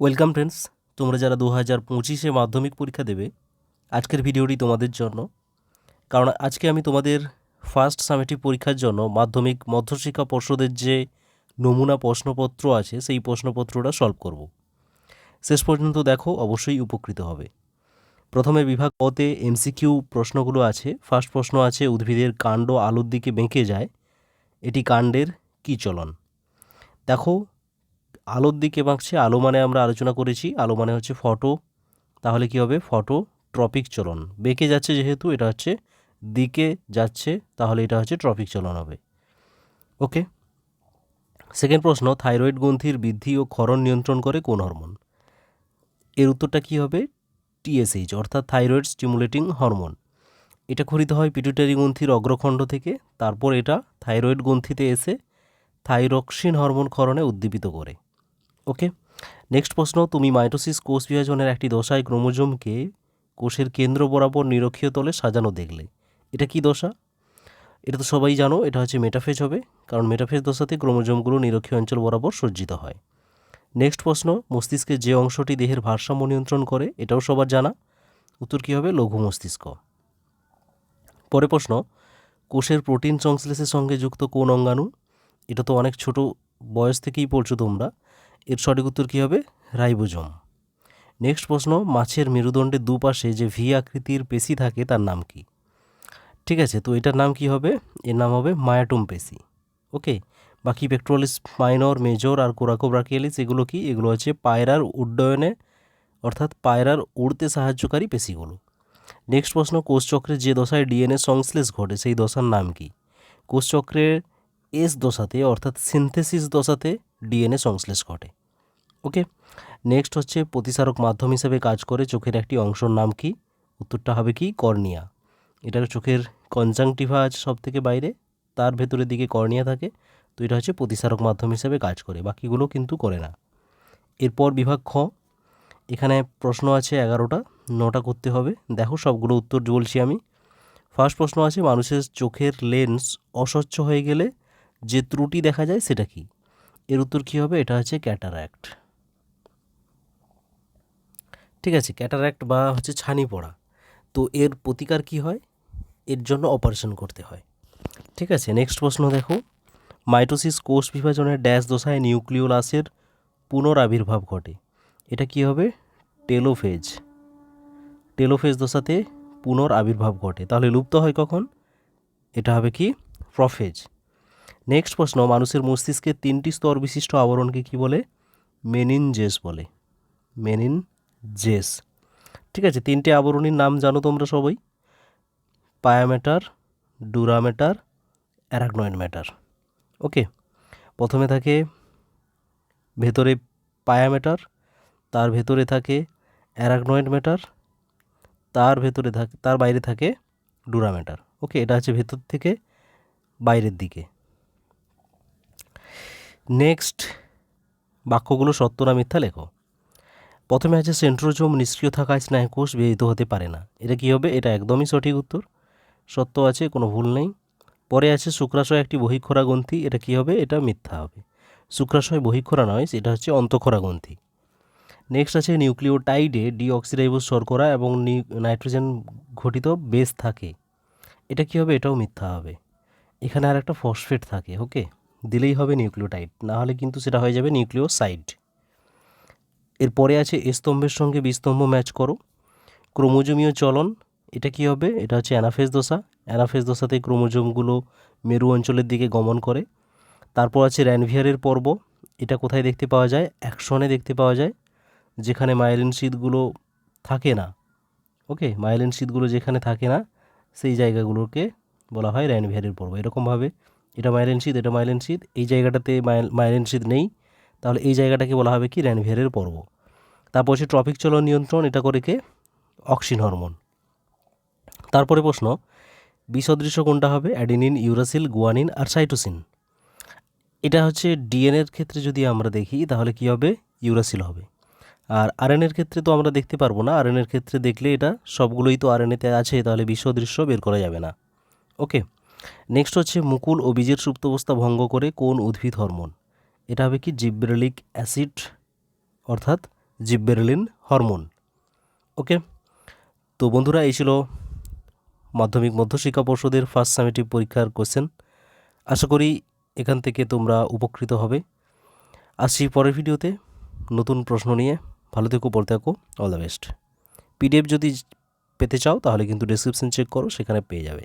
Welcome friends, তোমরা যারা দু হাজার পঁচিশে মাধ্যমিক পরীক্ষা দেবে, আজকের ভিডিওটি তোমাদের জন্য। কারণ আজকে আমি তোমাদের ফার্স্ট সামেটিভ পরীক্ষার জন্য মাধ্যমিক মধ্যশিক্ষা পর্ষদের যে নমুনা প্রশ্নপত্র আছে, সেই প্রশ্নপত্রটা সলভ করব। শেষ পর্যন্ত দেখো, অবশ্যই উপকৃত হবে। প্রথমে বিভাগ কতে এমসিকিউ প্রশ্নগুলো আছে। ফার্স্ট প্রশ্ন আছে, উদ্ভিদের কাণ্ড আলোর দিকে বেঁকে যায়। এটি কাণ্ডের কী চলন? দেখো আলোর দিকে বাঁকছে, আলো মানে আমরা আলোচনা করেছি, আলো মানে হচ্ছে ফটো। তাহলে কি হবে? ফটো ট্রপিক চলন। বেঁকে যাচ্ছে যেহেতু, এটা হচ্ছে দিকে যাচ্ছে, তাহলে এটা হচ্ছে ট্রপিক চলন হবে। ওকে? সেকেন্ড প্রশ্ন, থাইরয়েড গ্রন্থির বৃদ্ধি ও ক্ষরণ নিয়ন্ত্রণ করে কোন হরমোন? এর উত্তরটা কি হবে? টিএসএইচ অর্থাৎ থাইরয়েড স্টিমুলেটিং হরমোন। এটা খরিত হয় পিটুটারি গ্রন্থির অগ্রখণ্ড থেকে, তারপর এটা থাইরয়েড গ্রন্থিতে এসে থাইরক্সিন হরমোন ক্ষরণে উদ্দীপিত করে। ওকে নেক্সট প্রশ্ন, তুমি মাইটোসিস কোষ বিভাজনের একটি দশায় ক্রোমোজোমকে কোষের কেন্দ্র বরাবর নিরক্ষীয় তলে সাজানো দেখলে। এটা কি দশা? এটা তো সবাই জানো, এটা হচ্ছে মেটাফেজ হবে, কারণ মেটাফেজ দশাতে ক্রোমোজোমগুলো নিরক্ষীয় অঞ্চল বরাবর সজ্জিত হয়। নেক্সট প্রশ্ন মস্তিষ্কের যে অংশটি দেহের ভারসাম্য নিয়ন্ত্রণ করে, এটাও সবার জানা। উত্তর কী হবে? লঘু মস্তিষ্ক। পরে প্রশ্ন, কোষের প্রোটিন সংশ্লেষের সঙ্গে যুক্ত কোন অঙ্গাণু? এটা তো অনেক ছোট বয়স থেকেই পড়ছো তোমরা। এর সঠিক উত্তর কী হবে? রাইবোজোম। নেক্সট প্রশ্ন, মাছের মেরুদণ্ডের দুপাশে যে ভি আকৃতির পেশি থাকে, তার নাম কি? ঠিক আছে, তো এটার নাম কি হবে? এর নাম হবে মায়াটোম পেশি। ওকে? বাকি পেক্ট্রোলিস মাইনর মেজর আর কোরাকোব্রাকিয়ালিস এগুলো কি? এগুলো হচ্ছে পায়রার উড্ডয়নে, অর্থাৎ পায়রার উড়তে সাহায্যকারী পেশিগুলো। নেক্সট প্রশ্ন কোষচক্রের যে দশায় ডিএনএ সংশ্লেষ ঘটে, সেই দশার নাম কি? কোষচক্রের এস দশাতে, অর্থাৎ সিনথেসিস দশাতে ডিএনএ সংশ্লেষ ঘটে। ওকে নেক্সট হচ্ছে প্রতিসারক মাধ্যম হিসেবে কাজ করে চোখের একটি অংশর নাম কি? উত্তরটা হবে কি? কর্নিয়া। এটার চোখের কনজাংটিভা আছে সব থেকে বাইরে, তার ভেতরের দিকে কর্নিয়া থাকে। তো এটা হচ্ছে প্রতিসারক মাধ্যম হিসেবে কাজ করে, বাকিগুলো কিন্তু করে না। এরপর বিভাগ খ, এখানে প্রশ্ন আছে এগারোটা, নটা করতে হবে। দেখো সবগুলো উত্তর বলছি আমি। ফার্স্ট প্রশ্ন আছে, মানুষের চোখের লেন্স অস্বচ্ছ হয়ে গেলে যে ত্রুটি দেখা যায় সেটা কি? এর উত্তর কী হবে? এটা হচ্ছে ক্যাটারাক্ট ঠিক আছে ক্যাটারাক্ট বা হচ্ছে ছানি পড়া। তো এর প্রতিকার কি হয়? এর জন্য অপারেশন করতে হয়। ঠিক আছে নেক্সট প্রশ্ন দেখো। মাইটোসিস কোষ বিভাজনের ড্যাশ দশায় নিউক্লিওলাসের পুনরাবির্ভাব ঘটে। এটা কি হবে? টেলোফেজ। টেলোফেজ দশাতে পুনর আবির্ভাব ঘটে। তাহলে লুপ্ত হয় কখন? এটা হবে কি? প্রফেজ। নেক্সট প্রশ্ন, মানুষের মস্তিষ্কের তিনটি স্তর বিশিষ্ট আবরণকে কি বলে? মেনিনজেস বলে। মেনিনজেস ঠিক আছে, তিনটে আবরণীর নাম জানো তোমরা সবাই? পায়ামেটার, ডুরামেটার অ্যারাগনয়েড ম্যাটার ওকে, প্রথমে থাকে ভেতরে পায়ামেটার, তার ভেতরে থাকে অ্যারাগনয়েড ম্যাটার তার ভেতরে থাকে, তার বাইরে থাকে ডুরামেটার। ওকে, এটা হচ্ছে ভেতর থেকে বাইরের দিকে। নেক্সট বাক্যগুলো সত্য না মিথ্যা লেখো। প্রথমে আছে সেন্ট্রোজোম নিষ্ক্রিয় থাকায় স্নায়ুকোষ ব্যয়িত হতে পারে না। এটা কী হবে? এটা একদমই সঠিক উত্তর। সত্য আছে, কোনো ভুল নেই। পরে আছে শুক্রাশয় একটি বহিক্ষরা গ্রন্থি। এটা কী হবে? এটা মিথ্যা হবে। শুক্রাশয় বহিক্ষরা নয় এটা হচ্ছে অন্তঃক্ষরা গ্রন্থি। নেক্সট আছে নিউক্লিওটাইডে ডিঅক্সিরাইবোজ শর্করা এবং নাইট্রোজেন ঘটিত বেস থাকে। এটা কী হবে? এটাও মিথ্যা হবে। এখানে আর একটা ফসফেট থাকে, ওকে? দিলেই হবে নিউক্লিওটাইড। না হলে কিন্তু সেটা হয়ে যাবে নিউক্লিওসাইড। এরপরে আছে স্তম্ভের সঙ্গে বিস্তম্ভ ম্যাচ করো। ক্রোমোজোমীয় চলন, এটা কি হবে? এটা হচ্ছে অ্যানাফেজ দশা। অ্যানাফেজ দশাতে ক্রোমোজোমগুলো মেরু অঞ্চলের দিকে গমন করে। তারপর আছে র্যানভিয়ারের পর্ব, এটা কোথায় দেখতে পাওয়া যায়? অ্যাকশনে দেখতে পাওয়া যায়, যেখানে মাইলিন শীতগুলো থাকে না। ওকে, মাইলিন শীতগুলো যেখানে থাকে না, সেই জায়গাগুলোকে বলা হয় র্যানভিয়ারের পর্ব। এরকমভাবে, এটা মাইলেন শীত, এটা মাইলেন শীত, এই জায়গাটাতে মাইলেন শীত নেই। তাহলে এই জায়গাটাকে বলা হবে কি? র্যানভিয়ারের পর্ব। তারপর হচ্ছে ট্রপিক চলন নিয়ন্ত্রণ, এটা করে কে? Auxin hormone. তারপরে প্রশ্ন বিসদৃশ্য কোনটা হবে? অ্যাডিনিন, ইউরাসিল, গুয়ানিন আর সাইটোসিন। এটা হচ্ছে ডিএনএর ক্ষেত্রে যদি আমরা দেখি, তাহলে কি হবে? ইউরাসিল হবে। আর আরএনএর ক্ষেত্রে তো আমরা দেখতে পারব না। আরএনএর ক্ষেত্রে দেখলে এটা সবগুলোই তো আরএনএতে আছে, তাহলে বিশ্বদৃশ্য বের করা যাবে না। ওকে, নেক্সট হচ্ছে মুকুল ও বীজের সুপ্তাবস্থা ভঙ্গ করে কোন উদ্ভিদ হরমোন? এটা হবে কি জিব্রেলিক অ্যাসিড, অর্থাৎ জিব্বেরলিন হরমোন। ওকে? তো বন্ধুরা, এই ছিল মাধ্যমিক মধ্যশিক্ষা পর্ষদের ফার্স্ট সামেটিভ পরীক্ষার কোশ্চেন আশা করি এখান থেকে তোমরা উপকৃত হবে। আসছি পরের ভিডিওতে। নতুন প্রশ্ন নিয়ে। ভালো থেকো, পড়তে থাকো। অল দ্য বেস্ট পিডিএফ যদি পেতে চাও, তাহলে কিন্তু ডিসক্রিপশন চেক করো, সেখানে পেয়ে যাবে।